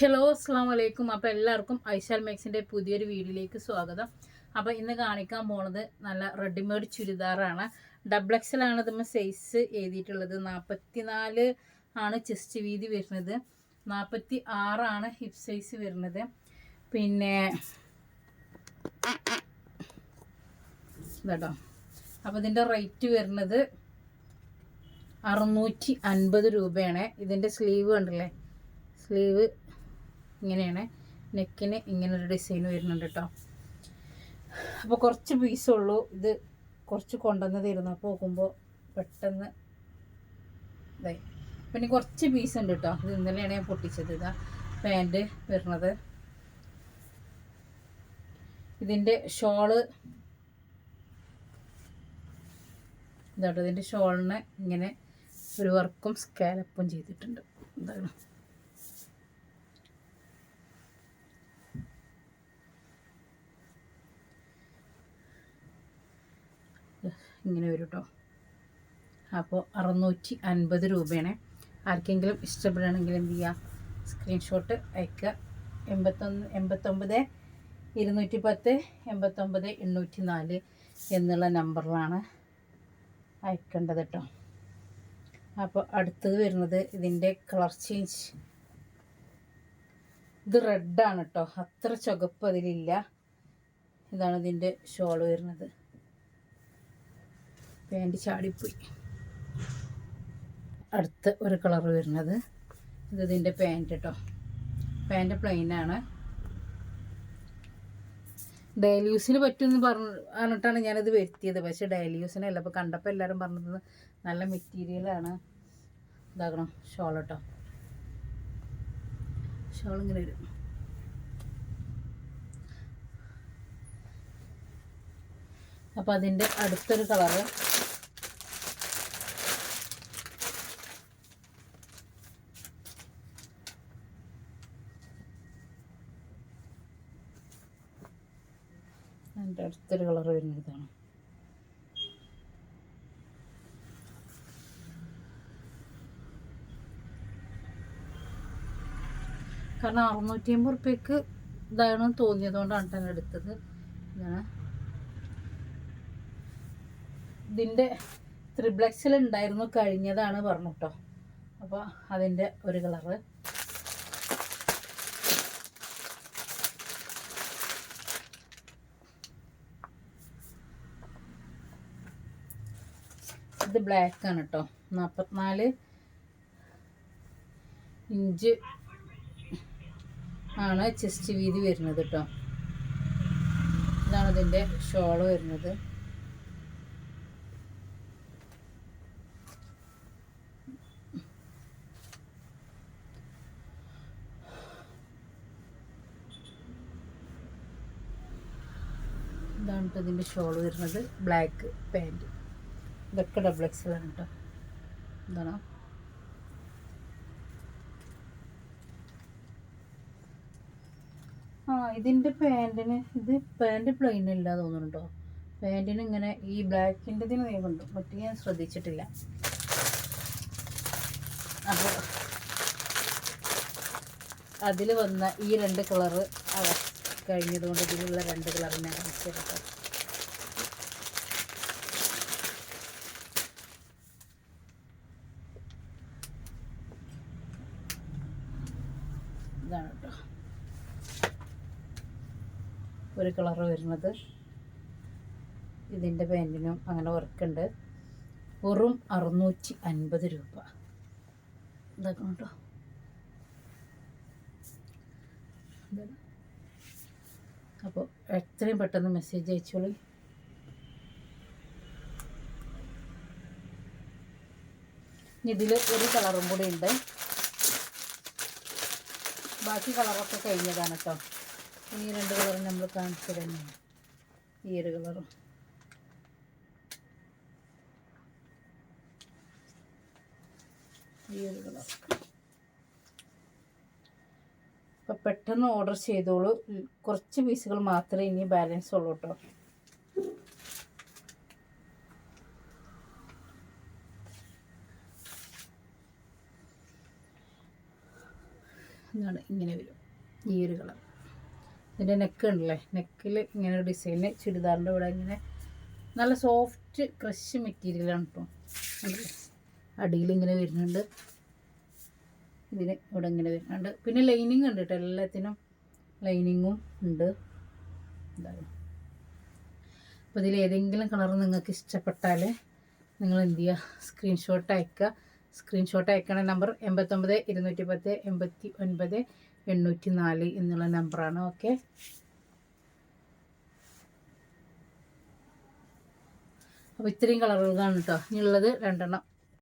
Hello അസ്സാം വലൈക്കും അപ്പോൾ എല്ലാവർക്കും ഐശാൽ മേക്സിന്റെ പുതിയൊരു വീഡിയോയിലേക്ക് സ്വാഗതം. അപ്പോൾ ഇന്ന് കാണിക്കാൻ പോണത് നല്ല റെഡിമെയ്ഡ് ചുരിദാറാണ്. ഡബിൾ എക്സലാണ് ഇതിന് സൈസ് എഴുതിയിട്ടുള്ളത്. നാൽപ്പത്തി നാല് ആണ് ചെസ്റ്റ് വീതി വരുന്നത്. നാൽപ്പത്തി ആറാണ് ഹിപ്പ് സൈസ് വരുന്നത്. പിന്നെ ഇതാട്ടോ. അപ്പോൾ ഇതിന്റെ റേറ്റ് വരുന്നത് അറുന്നൂറ്റി അൻപത് രൂപയാണ്. ഇതിന്റെ സ്ലീവ് കണ്ടില്ലേ? സ്ലീവ് ഇങ്ങനെയാണ്. നെക്കിന് ഇങ്ങനെ ഒരു ഡിസൈൻ വരുന്നുണ്ട് കേട്ടോ അപ്പോൾ കുറച്ച് പീസുള്ളൂ ഇത് കുറച്ച് കൊണ്ടുവന്ന് തരുന്നു അപ്പോൾ നോക്കുമ്പോൾ പെട്ടെന്ന് ഇതായി പിന്നെ കുറച്ച് പീസ് ഉണ്ട് കേട്ടോ ഇത് ഇന്നലെയാണ് ഞാൻ പൊട്ടിച്ചത്. ഇതാ പാന്റ് വരുന്നത്. ഇതിന്റെ ഷോൾ ഇതാട്ടോ ഇതിന്റെ ഷോളിന് ഇങ്ങനെ ഒരു വർക്കും സ്കാലപ്പും ചെയ്തിട്ടുണ്ട്. എന്താണ് ഇങ്ങനെ വരും കേട്ടോ അപ്പോൾ അറുന്നൂറ്റി അൻപത് രൂപയാണ്. ആർക്കെങ്കിലും ഇഷ്ടപ്പെടുകയാണെങ്കിൽ എന്ത് ചെയ്യുക സ്ക്രീൻഷോട്ട് അയക്കുക. എൺപത്തൊന്ന് എൺപത്തൊമ്പത് ഇരുന്നൂറ്റി പത്ത് എൺപത്തൊമ്പത് എണ്ണൂറ്റി നാല് എന്നുള്ള നമ്പറിലാണ് അയക്കേണ്ടത് കേട്ടോ. അപ്പോൾ അടുത്തത് വരുന്നത് ഇതിന്റെ കളർ ചേഞ്ച്. ഇത് റെഡാണ് കേട്ടോ. അത്ര ചുവപ്പ് അതിലില്ല. ഇതാണ് ഇതിന്റെ ഷോൾ വരുന്നത്. പാന്റ് ചാടിപ്പോയി. അടുത്ത ഒരു കളർ വരുന്നത്. ഇത് ഇതിന്റെ പാന്റ് കേട്ടോ പാന്റ് പ്ലെയിനാണ് ഡെയിലി യൂസിന് പറ്റുമെന്ന് പറഞ്ഞ പറഞ്ഞിട്ടാണ് ഞാനിത് വരുത്തിയത്. പക്ഷേ ഡെയിലി യൂസിനല്ല അപ്പോൾ കണ്ടപ്പോൾ എല്ലാവരും പറഞ്ഞത് നല്ല മെറ്റീരിയലാണ് ഇതാക്കണം. ഷോൾ കേട്ടോ ഷോൾ ഇങ്ങനെ വരും. അപ്പോൾ അതിന്റെ അടുത്തൊരു കളറ്. അതിന്റെ അടുത്തൊരു കളർ വരുന്നതാണ് കാരണം അറുന്നൂറ്റി അമ്പത് റുപ്യക്ക് ഇതാണെന്ന് തോന്നിയതുകൊണ്ടാണ് ഞാൻ എടുത്തത്. ഇതാണ്. ഇതിന്റെ ത്രിബ്ലക്സിൽ ഉണ്ടായിരുന്നു കഴിഞ്ഞതാണ് പറഞ്ഞു കേട്ടോ അപ്പോൾ അതിന്റെ ഒരു കളറ് ഇത് ബ്ലാക്ക് ആണ് കേട്ടോ നാൽപ്പത്തിനാല് ഇഞ്ച് ആണ് ചെസ്റ്റ് വീതി വരുന്നത് കേട്ടോ ഇതാണ് ഇതിന്റെ ഷോൾ വരുന്നത് ഇതാണ് കേട്ടോ ഇതിന്റെ ഷോൾ വരുന്നത് ബ്ലാക്ക് പാന്റ് ഇതൊക്കെ ഡബിൾ എക്സലാണ് കേട്ടോ എന്താണ് ആ ഇതിന്റെ പാന്റിന് ഇത് പാന്റ് പ്ലെയിൻ ഇല്ല തോന്നുന്നുണ്ടോ പാന്റിന് ഇങ്ങനെ ഈ ബ്ലാക്കിന്റെ ഇതിന് വേഗമുണ്ട് മറ്റേ ഞാൻ ശ്രദ്ധിച്ചിട്ടില്ല. അപ്പോൾ അതിൽ വന്ന ഈ രണ്ട് കളറ് കഴിഞ്ഞതുകൊണ്ട് ഇതിലുള്ള രണ്ട് കളറിനെ ഞാൻ കാണിച്ചു തരാം ഇതാണ് കേട്ടോ ഒരു കളർ വരുന്നത്. ഇതിന്റെ പാന്റിനും അങ്ങനെ വർക്കുണ്ട് വെറും അറുന്നൂറ്റി അൻപത് രൂപ ഇതൊക്കെ കേട്ടോ അപ്പോൾ എത്രയും പെട്ടെന്ന് മെസ്സേജ് അയച്ചോളി. ഇതിൽ ഒരു കളറും കൂടി ഉണ്ട്. ബാക്കി കളറൊക്കെ കഴിഞ്ഞതാണ് കേട്ടോ ഈ രണ്ട് കളറും നമ്മൾ കാണിച്ചു തന്നെയാണ് ഈ ഒരു കളറും. ഈ ഒരു കളർ അപ്പം പെട്ടെന്ന് ഓർഡർ ചെയ്തോളൂ. കുറച്ച് പീസുകൾ മാത്രമേ ഇനി ബാലൻസ് ഉള്ളൂ കേട്ടോ. എന്നാണ് ഇങ്ങനെ വരും. ഈ ഒരു കളർ. ഇതിന്റെ നെക്ക് ഉണ്ടല്ലേ? നെക്കിൽ ഇങ്ങനെ ഒരു ഡിസൈന് ചുരിദാറിന്റെ കൂടെ ഇങ്ങനെ നല്ല സോഫ്റ്റ് ക്രഷ് മെറ്റീരിയലാണ് കേട്ടോ അടിയിൽ ഇങ്ങനെ വരുന്നുണ്ട്. ഇതിന് ഇവിടെ ഇങ്ങനെ വരുന്നുണ്ട്. പിന്നെ ലൈനിങ് ഉണ്ട് കേട്ടോ എല്ലാത്തിനും ലൈനിങ്ങും ഉണ്ട്. എന്താണ് അപ്പോൾ ഇതിൽ ഏതെങ്കിലും കളർ നിങ്ങൾക്ക് ഇഷ്ടപ്പെട്ടാൽ നിങ്ങൾ എന്ത് ചെയ്യുക? സ്ക്രീൻഷോട്ട് അയക്കുക. സ്ക്രീൻഷോട്ട് അയക്കണ നമ്പർ എൺപത്തൊമ്പത് ഇരുന്നൂറ്റി പത്ത് എൺപത്തി ഒൻപത് എണ്ണൂറ്റി നാല് എന്നുള്ള നമ്പറാണ് ഓക്കെ? അപ്പോൾ ഇത്രയും കളറുകളാണ് കേട്ടോ ഇനിയുള്ളത് രണ്ടെണ്ണം.